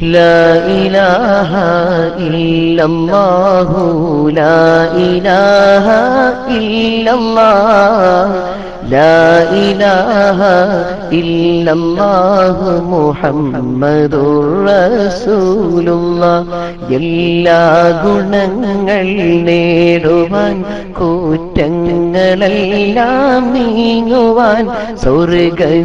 لا إله إلا الله لا إله إلا الله. എല്ലാ ഗുണങ്ങൾ നേടുവാൻ കൂറ്റങ്ങളെല്ലാം നീങ്ങുവാൻ സ്വർഗത്തിനൊന്നായി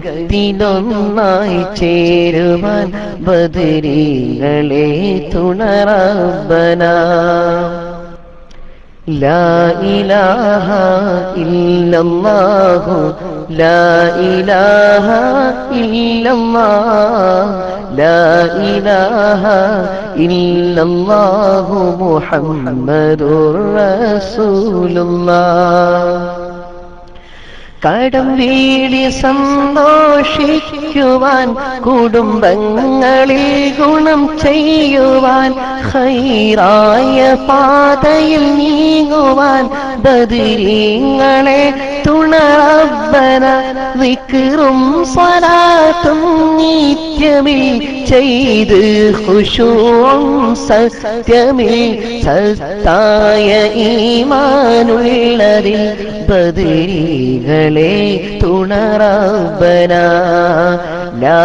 ചേരുവാൻ ബദരികളെ തുണറബനാ لا إله إلا الله لا إله إلا الله لا إله إلا الله محمد رسول الله കടം വീടി സന്തോഷിക്കുവാൻ കുടുംബങ്ങളിൽ ഗുണം ചെയ്യുവാൻ ഹൈറായ പാതയിൽ നീങ്ങുവാൻ ബദിരീങ്ങളെ തുണറബന വിക്കറും സ്വരാത്തും നിത്യമിൽ ചെയ്ത് ഖുശൂഉം സത്യമിൽ സത്തായ ഈമാനുള്ളതിൽ ബദരീകളെ തുണറബന. ലാ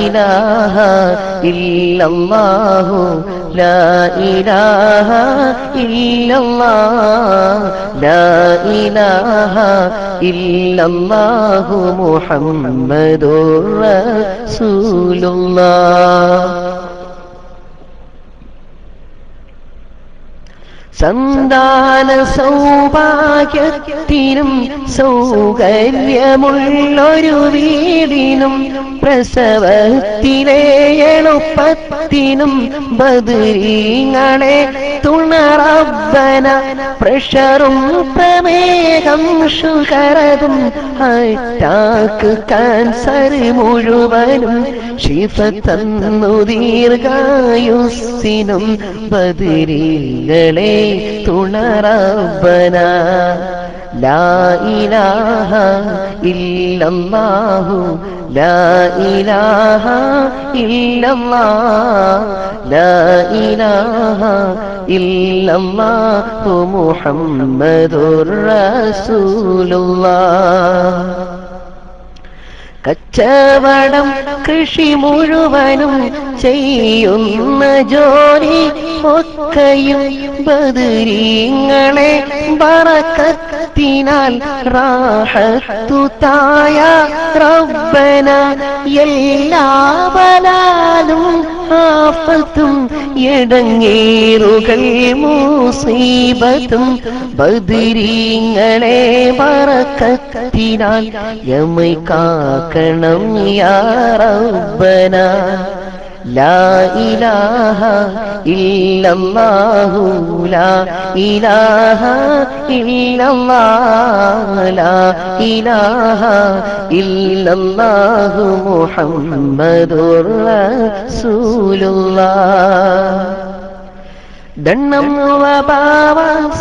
ഇലാഹ ഇല്ലല്ലാഹു ലാ ഇലാഹ ഇല്ലല്ലാഹ് ലാ ഇലാഹ ഇല്ലല്ലാഹു മുഹമ്മദുർ റസൂലുള്ളാഹ് സന്താന സൗഭാഗ്യത്തിനും സൗകര്യമുള്ളൊരു വീടിനും പ്രസവത്തിലെ എളുപ്പത്തിനും ബദരീങ്ങളെ തുണറബന പ്രഷറും പ്രമേഹം ഷുഗറതും അറ്റാക്ക് കാൻസർ മുഴുവനും ശിഫ തന്നു ദീർഘായുസ്സിനും ബദരീകളെ തുണറബന ലാ ഇലാഹ ഇല്ലല്ലാഹു ലാ ഇലാഹ إله ലാ ഇലാഹ محمد മുഹമ്മദുർ الله കച്ചവടം കൃഷി മുഴുവനും ചെയ്യുന്ന ജോലി ഒക്കെയും ബദരീങ്ങളെ ബറക്കത്തിനാൽ റാഹത്തു തായ റബ്ബന എല്ലാ ബലാലും ആഫത്തും എടങ്ങേറുകൾ മൂസീബത്തും ബദരീങ്ങളെ ബറക്കത്തിനാൽ യമൈ കാക്കണം യാ റബ്ബന. لا الہ الا اللہ لا الہ الا اللہ لا الہ الا اللہ محمد رسول اللہ ദണ്ണം വപാവ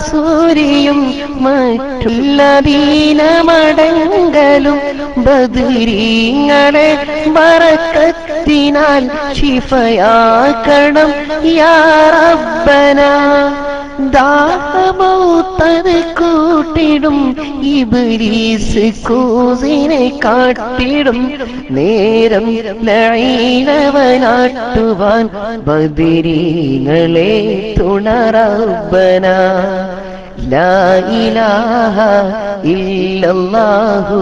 സൂര്യയും മറ്റുള്ള ദീനമടങ്കലും ബദിരീങ്ങളെ മറക്കത്തിനാൽ ശിഫയാക്കണം യാ റബ്ബന. ദാഹമൗത്തത് കാട്ടിടും. ഇബിലീസ് കൂസിനെ കാട്ടിടും. നേരം നൈലവനാട്ടുവാൻ ബദിരീങ്ങളെ തുണറബന ലാ ഇലാഹ ഇല്ലല്ലാഹു